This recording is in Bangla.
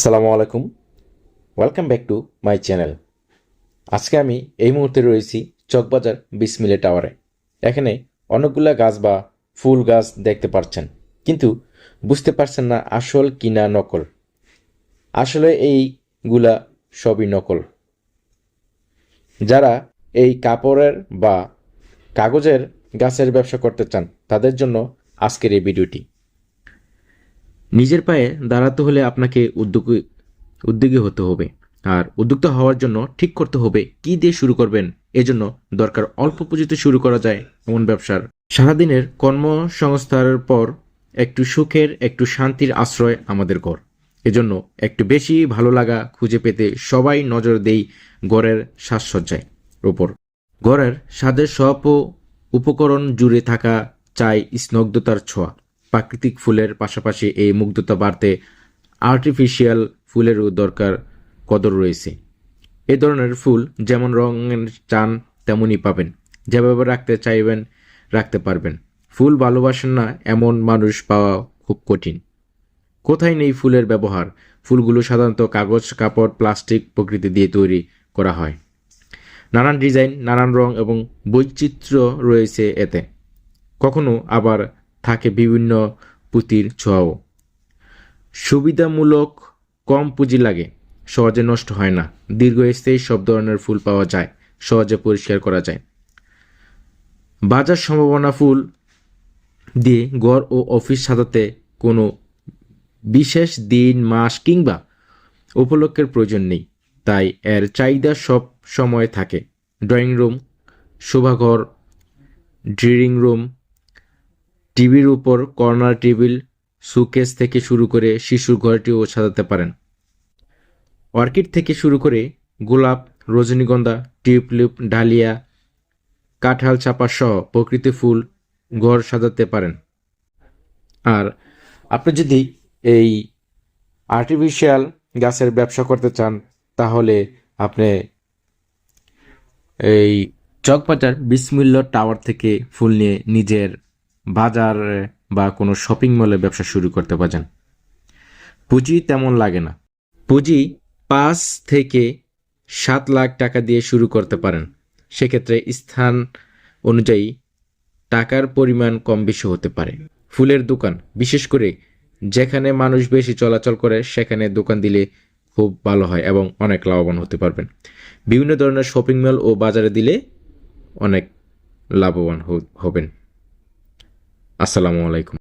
আসসালামু আলাইকুম। Welcome back to my channel আজকে আমি এই মুহূর্তে রয়েছি চকবাজার বিশ মিলে টাওয়ারে। এখানে অনেকগুলা গাছ বা ফুল গাছ দেখতে পাচ্ছেন। কিন্তু বুঝতে পারছেন না আসল কিনা নকল। আসলে এইগুলা সবই নকল। যারা এই কাপড়ের বা কাগজের গাছের ব্যবসা করতে চান, তাদের জন্য আজকের এই ভিডিওটি। নিজের পায়ে দাঁড়াতে হলে আপনাকে উদ্যোগী উদ্যোগী হতে হবে। আর উদ্যোক্তা হওয়ার জন্য ঠিক করতে হবে কি দিয়ে শুরু করবেন, এজন্য দরকার অল্প পুঁজিতে শুরু করা যায় এমন ব্যবসার। সারাদিনের কর্মসংস্থার পর একটু সুখের, একটু শান্তির আশ্রয় আমাদের ঘর। এজন্য একটু বেশি ভালো লাগা খুঁজে পেতে সবাই নজর দেই গড়ের সাজসজ্জায় ওপর ঘরের স্বাদের সব উপকরণ জুড়ে থাকা চাই স্নগ্ধতার ছোঁয়া। প্রাকৃতিক ফুলের পাশাপাশি এই মুগ্ধতা বাড়তে আর্টিফিশিয়াল ফুলেরও দরকার কদর রয়েছে। এ ধরনের ফুল যেমন রঙের চান তেমনই পাবেন। যেভাবে রাখতে চাইবেন, রাখতে পারবেন। ফুল ভালোবাসেন না, এমন মানুষ পাওয়া খুব কঠিন। কোথায় নেই ফুলের ব্যবহার? ফুলগুলো সাধারণত কাগজ, কাপড়, প্লাস্টিক প্রকৃতি দিয়ে তৈরি করা হয়। নানান ডিজাইন, নানান রং এবং বৈচিত্র্য রয়েছে এতে। কখনো আবার থাকে বিভিন্ন পুঁতির ছোঁয়াও। সুবিধামূলক কম পুঁজি লাগে, সহজে নষ্ট হয় না। দীর্ঘস্থায়ী সব ধরনের ফুল পাওয়া যায়, সহজে পরিষ্কার করা যায়। বাজার সম্ভাবনা ফুল দিয়ে ঘর ও অফিস সাজাতে কোনো বিশেষ দিন, মাস কিংবা উপলক্ষের প্রয়োজন নেই। তাই এর চাহিদা সব সময় থাকে। ড্রয়িং রুম, শোভাঘর, ড্রিলিং রুম টিভির উপর কর্নার টেবিল, সুকেস থেকে শুরু করে শিশুর ঘরটিও সাজাতে পারেন। অর্কিড থেকে শুরু করে গোলাপ, রজনীগন্ধা টিউলিপ ডালিয়া, কাঁঠাল চাপা সহ প্রকৃতি ফুল ঘর সাজাতে পারেন। আর আপনি যদি এই আর্টিফিশিয়াল গাছের ব্যবসা করতে চান, তাহলে আপনি এই চকবাজার বিসমুল্য টাওয়ার থেকে ফুল নিয়ে নিজের বাজার বা কোনো শপিং মলে ব্যবসা শুরু করতে পারেন পুঁজি তেমন লাগে না। পুঁজি পাঁচ থেকে সাত লাখ টাকা দিয়ে শুরু করতে পারেন। সেক্ষেত্রে স্থান অনুযায়ী টাকার পরিমাণ কম বেশি হতে পারে। ফুলের দোকান, বিশেষ করে যেখানে মানুষ বেশি চলাচল করে, সেখানে দোকান দিলে খুব ভালো হয় এবং অনেক লাভবান হতে পারবেন। বিভিন্ন ধরনের শপিং মল ও বাজারে দিলে অনেক লাভবান হবেন। আসসালামু আলাইকুম।